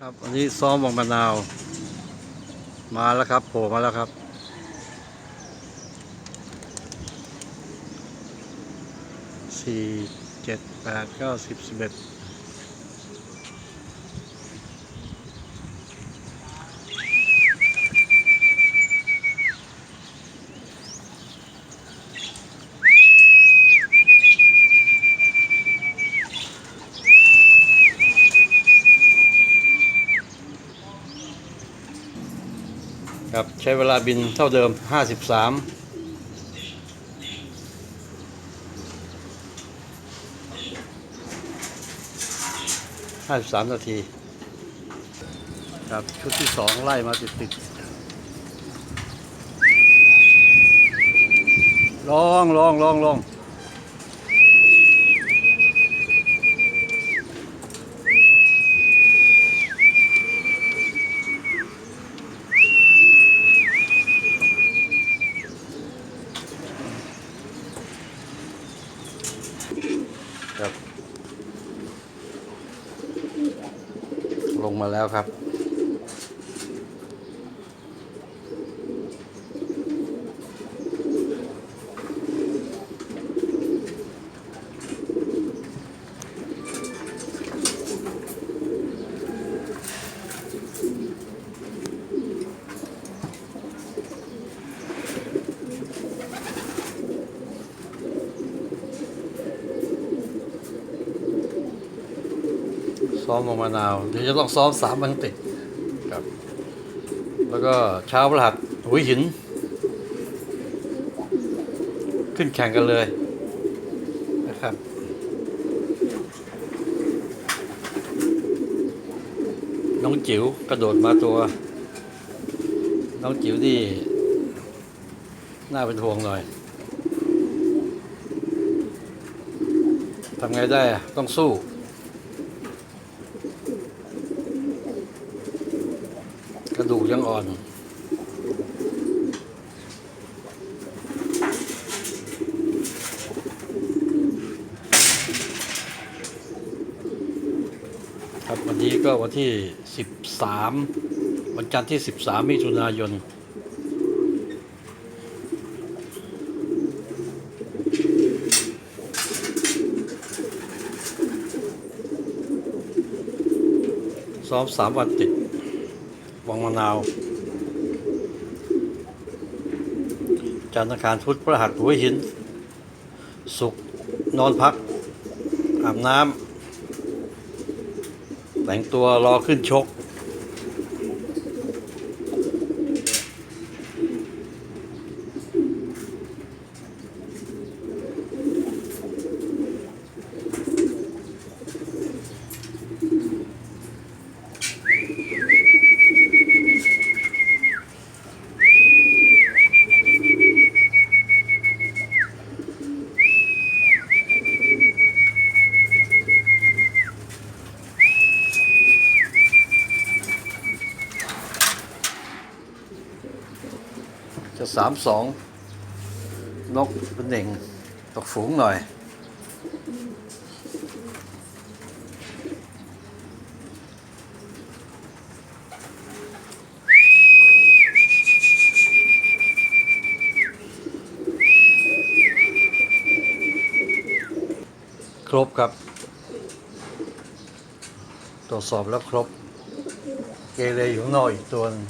ครับอันนี้ซ้อมวังมะนาว มาแล้วครับโผล่มาแล้วครับ สี่เจ็ดแปดเก้าสิบสิบเอ็ด ครับใช้เวลาบินเท่าเดิมห้าสิบสามห้าสิบสามนาทีครับชุดที่สองไล่มาติดติดลองลองลองลอง ครับ ลงมาแล้วครับ ซ้อมลงมะนาวเดี๋ยวจะต้องซ้อมสามวันติดครับ แล้วก็เช้าพฤหัสหุยหิน ขึ้นแข่งกันเลยนะครับน้องจิ๋วกระโดดมาตัว น้องจิ๋วนี่น่าเป็นห่วงหน่อยทำไงได้อะต้องสู้ ระดูกยังอ่อน ครับวันนี้ก็วันที่ 13 วันจันทร์ที่ 13 มิถุนายนซ้อม3วันติด วังมะนาว จันทร์อังคารพุธพระหัสหัวหิน สุกนอนพัก อาบน้ำแต่งตัวรอขึ้นชก สามสองนกเป็นเน่งตกฝูงหน่อย ครบครับ ตรวจสอบแล้วครบ เกเรอยู่ข้างนอกอีกตัวนึง